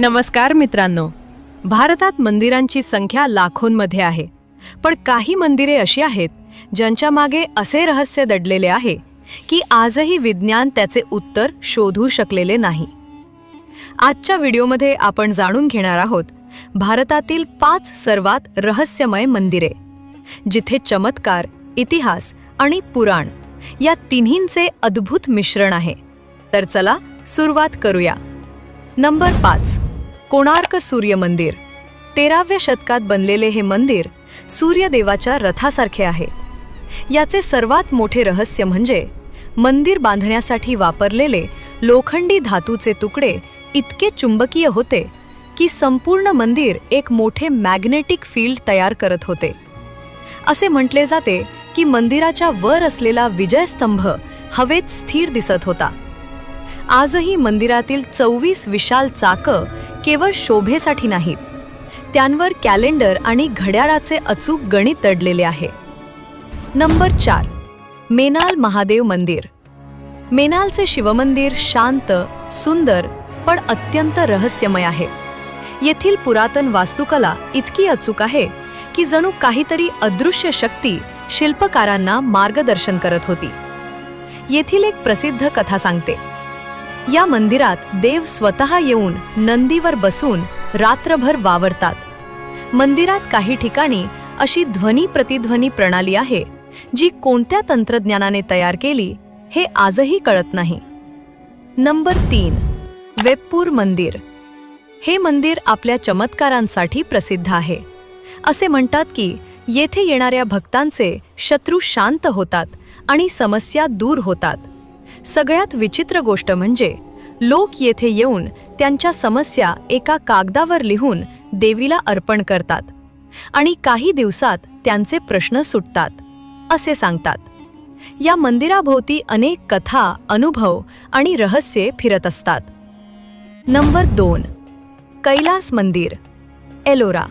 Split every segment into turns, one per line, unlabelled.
नमस्कार मित्रांनो. भारतात मंदिरांची संख्या लाखोंमध्ये आहे. पण काही मंदिरे अशी आहेत ज्यांच्या मागे असे रहस्य दडलेले आहे की आजही विज्ञान त्याचे उत्तर शोधू शकलेले नाही. आजच्या व्हिडिओमध्ये आपण जाणून घेणार आहोत भारतातील पाच सर्वात रहस्यमय मंदिरे जिथे चमत्कार इतिहास आणि पुराण या तिन्हींचे अद्भुत मिश्रण आहे. तर चला सुरुवात करूया. नंबर पाच. कोणार्क सूर्य मंदिर. तेराव्या शतकात बनलेले हे मंदिर सूर्यदेवाच्या रथासारखे आहे. याचे सर्वात मोठे रहस्य म्हणजे मंदिर बांधण्यासाठी वापरलेले लोखंडी धातूचे तुकडे इतके चुंबकीय होते की संपूर्ण मंदिर एक मोठे मॅग्नेटिक फील्ड तयार करत होते. असे म्हटले जाते की मंदिराच्या वर असलेला विजयस्तंभ हवेत स्थिर दिसत होता. आजही मंदिरातील चोवीस विशाल चाकं केवळ शोभेसाठी नाहीत. त्यांवर कॅलेंडर आणि घड्याळाचे अचूक गणित दडलेले आहे. नंबर चार मेनाल महादेव मंदिर. मेनालचे शिवमंदिर शांत सुंदर पण अत्यंत रहस्यमय आहे. येथील पुरातन वास्तुकला इतकी अचूक आहे की जणू काहीतरी अदृश्य शक्ती शिल्पकारांना मार्गदर्शन करत होती. येथील एक प्रसिद्ध कथा सांगते. या मंदिरात देव स्वतः येऊन नंदीवर बसून रात्रभर वावरतात. मंदिरात काही ठिकाणी अशी ध्वनी प्रतिध्वनी प्रणाली आहे जी कोणत्या तंत्रज्ञानाने तयार केली हे आजही कळत नाही. नंबर तीन वेप्पूर मंदिर. हे मंदिर आपल्या चमत्कारांसाठी प्रसिद्ध आहे. असे म्हणतात की येथे येणाऱ्या भक्तांचे शत्रू शांत होतात आणि समस्या दूर होतात. सगळ्यात विचित्र गोष्ट म्हणजे लोक येथे येऊन त्यांच्या समस्या एका कागदावर लिहून देवीला अर्पण करतात आणि काही दिवसात त्यांचे प्रश्न सुटतात असे सांगतात. या मंदिराभोवती अनेक कथा अनुभव आणि रहस्ये फिरत असतात. नंबर दोन कैलास मंदिर एलोरा.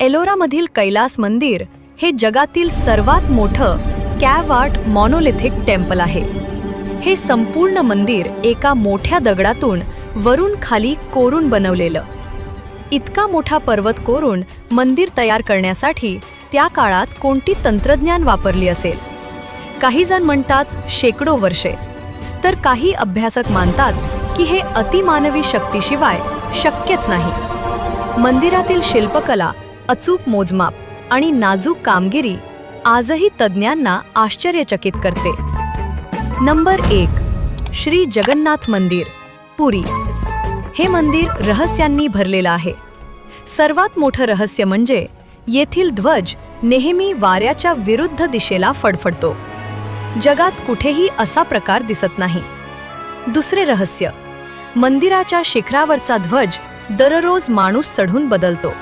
एलोरामधील कैलास मंदिर हे जगातील सर्वात मोठं कॅव आर्ट मॉनोलिथिक टेम्पल आहे. हे संपूर्ण मंदिर एका मोठ्या दगडातून वरून खाली कोरून बनवलेलं. इतका मोठा पर्वत कोरून मंदिर तयार करण्यासाठी त्या काळात कोणती तंत्रज्ञान वापरली असेल? काही जण म्हणतात शेकडो वर्षे. तर काही अभ्यासक मानतात की हे अतिमानवी शक्तीशिवाय शक्यच नाही. मंदिरातील शिल्पकला अचूक मोजमाप आणि नाजूक कामगिरी आजही तज्ज्ञांना आश्चर्यचकित करते. नंबर एक श्री जगन्नाथ मंदिर पुरी. हे मंदिर रहस्यांनी भरलेलं आहे. सर्वात मोठं रहस्य म्हणजे येथील ध्वज नेहमी वाऱ्याच्या विरुद्ध दिशेला फडफडतो. जगात कुठेही असा प्रकार दिसत नाही. दुसरे रहस्य मंदिराच्या शिखरावरचा ध्वज दररोज माणूस चढून बदलतो.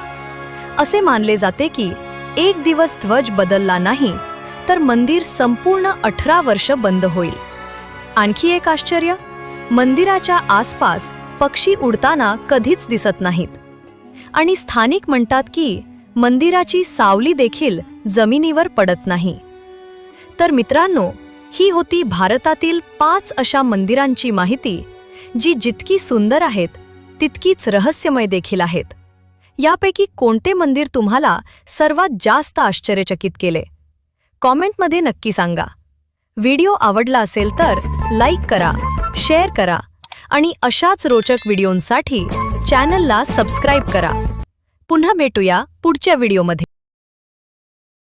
असे मानले जाते की एक दिवस ध्वज बदलला नाही तर मंदिर संपूर्ण अठरा वर्ष बंद होईल. आणखी एक आश्चर्य मंदिराच्या आसपास पक्षी उडताना कधीच दिसत नाहीत. आणि स्थानिक म्हणतात की मंदिराची सावली देखील जमिनीवर पडत नाही. तर मित्रांनो ही होती भारतातील पाच अशा मंदिरांची माहिती जी जितकी सुंदर आहेत तितकीच रहस्यमय देखील आहेत. यापैकी कोणते मंदिर तुम्हाला सर्वात जास्त आश्चर्यचकित केले? कॉमेंटमध्ये नक्की सांगा. व्हिडिओ आवडला असेल तर लाईक करा शेअर करा आणि अशाच रोचक व्हिडिओंसाठी चॅनलला सबस्क्राईब करा. पुन्हा भेटूया पुढच्या व्हिडिओमध्ये.